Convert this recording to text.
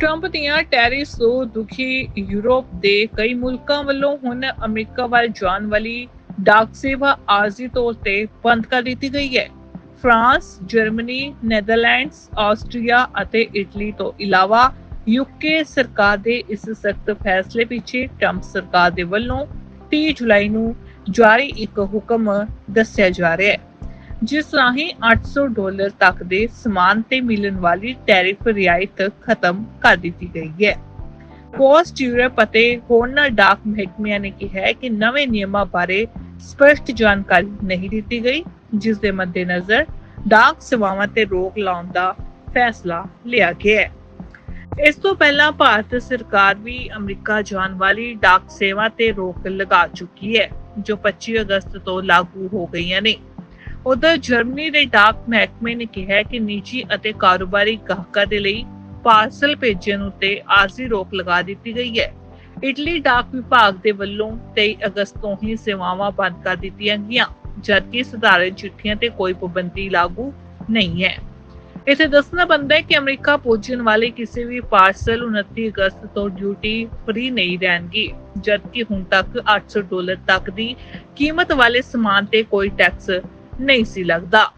Trump ਦੀਆਂ terrace ਤੋਂ ਦੁਖੀ ਯੂਰਪ ਦੇ ਕਈ ਮੁਲਕਾਂ ਵੱਲੋਂ ਹੁਣ ਅਮਰੀਕਾ ਵੱਲ ਜਾਣ ਵਾਲੀ ਡਾਕ ਸੇਵਾ ਆਰਜ਼ੀ ਤੌਰ ਤੇ ਬੰਦ ਕਰ ਦਿੱਤੀ ਗਈ ਹੈ। ਫਰਾਂਸ, ਜਰਮਨੀ, ਨੈਦਰਲੈਂਡਸ, ਆਸਟਰੀਆ ਅਤੇ ਇਟਲੀ ਤੋਂ ਇਲਾਵਾ ਯੂਕੇ ਸਰਕਾਰ ਦੇ ਇਸ ਸਖਤ ਫੈਸਲੇ ਪਿੱਛੇ ਟਰੰਪ ਸਰਕਾਰ ਦੇ ਵੱਲੋਂ 30 ਜੁਲਾਈ ਨੂੰ ਜਾਰੀ ਇੱਕ ਹੁਕਮ ਦੱਸਿਆ ਜਾ ਰਿਹਾ ਹੈ। ਜਿਸ ਰਾਹੀਂ 800 ਡਾਲਰ ਤੱਕ ਦੇ ਸਮਾਨ ਤੇ ਮਿਲਣ ਵਾਲੀ ਟੈਰਿਫ ਰਿਆਇਤ ਖਤਮ ਕਰ ਦਿੱਤੀ ਗਈ ਹੈ। ਪੋਸਟ ਯੂਰਪ ਅਤੇ ਹੋਰਨਾਂ ਡਾਕ ਮਹਿਕਮਿਆਂ ਨੇ ਕਿਹਾ ਹੈ ਕਿ ਨਵੇਂ ਨਿਯਮਾਂ ਬਾਰੇ ਸਪਸ਼ਟ ਜਾਣਕਾਰੀ ਨਹੀਂ ਦਿੱਤੀ ਗਈ, ਜਿਸ ਦੇ ਮੱਦੇਨਜ਼ਰ ਡਾਕ ਸੇਵਾਵਾਂ ਤੇ ਰੋਕ ਲਾਉਣ ਦਾ ਫੈਸਲਾ ਲਿਆ ਗਿਆ ਹੈ। ਇਸ ਤੋਂ ਪਹਿਲਾਂ ਭਾਰਤ ਸਰਕਾਰ ਵੀ ਅਮਰੀਕਾ ਜਾਣ ਵਾਲੀ ਡਾਕ ਸੇਵਾ ਤੇ ਰੋਕ ਲਗਾ ਚੁੱਕੀ ਹੈ, ਜੋ 25 ਅਗਸਤ ਤੋਂ ਲਾਗੂ ਹੋ ਗਈਆਂ ਨੇ। ਉਧਰ ਜਰਮਨੀ ਦੇ ਡਾਕ ਮਹਿਕਮੇ ਨੇ ਕਿਹਾ ਕਿ ਨਿੱਜੀ ਅਤੇ ਕਾਰੋਬਾਰੀ ਗਾਹਕਾਂ ਦੇ ਲਈ ਪਾਰਸਲ ਭੇਜਣ ਉੱਤੇ ਆਰਜ਼ੀ ਰੋਕ ਲਗਾ ਦਿੱਤੀ ਗਈ ਹੈ। ਇਟਲੀ ਡਾਕ ਵਿਭਾਗ ਦੇ ਵੱਲੋਂ 23 ਅਗਸਤ ਤੋਂ ਹੀ ਸੇਵਾਵਾਂ ਬੰਦ ਕਰ ਦਿੱਤੀਆਂ ਗਈਆਂ, ਜਦਕਿ ਸਧਾਰਨ ਚਿੱਠੀਆਂ ਤੇ ਕੋਈ ਪਾਬੰਦੀ ਲਾਗੂ ਨਹੀਂ ਹੈ। ਇਥੇ ਦੱਸਣਾ ਬਣਦਾ ਹੈ ਕਿ ਅਮਰੀਕਾ ਪਹੁੰਚਣ ਵਾਲੇ ਕਿਸੇ ਵੀ ਪਾਰਸਲ 29 ਅਗਸਤ ਤੋਂ ਡਿਊਟੀ ਫ੍ਰੀ ਨਹੀਂ ਰਹਿਣਗੇ, ਜਦਕਿ ਹੁਣ ਤੱਕ 800 ਡਾਲਰ ਤੱਕ ਦੀ ਕੀਮਤ ਵਾਲੇ ਸਮਾਨ ਤੇ ਕੋਈ ਟੈਕਸ ਨਹੀਂ ਸੀ ਲੱਗਦਾ।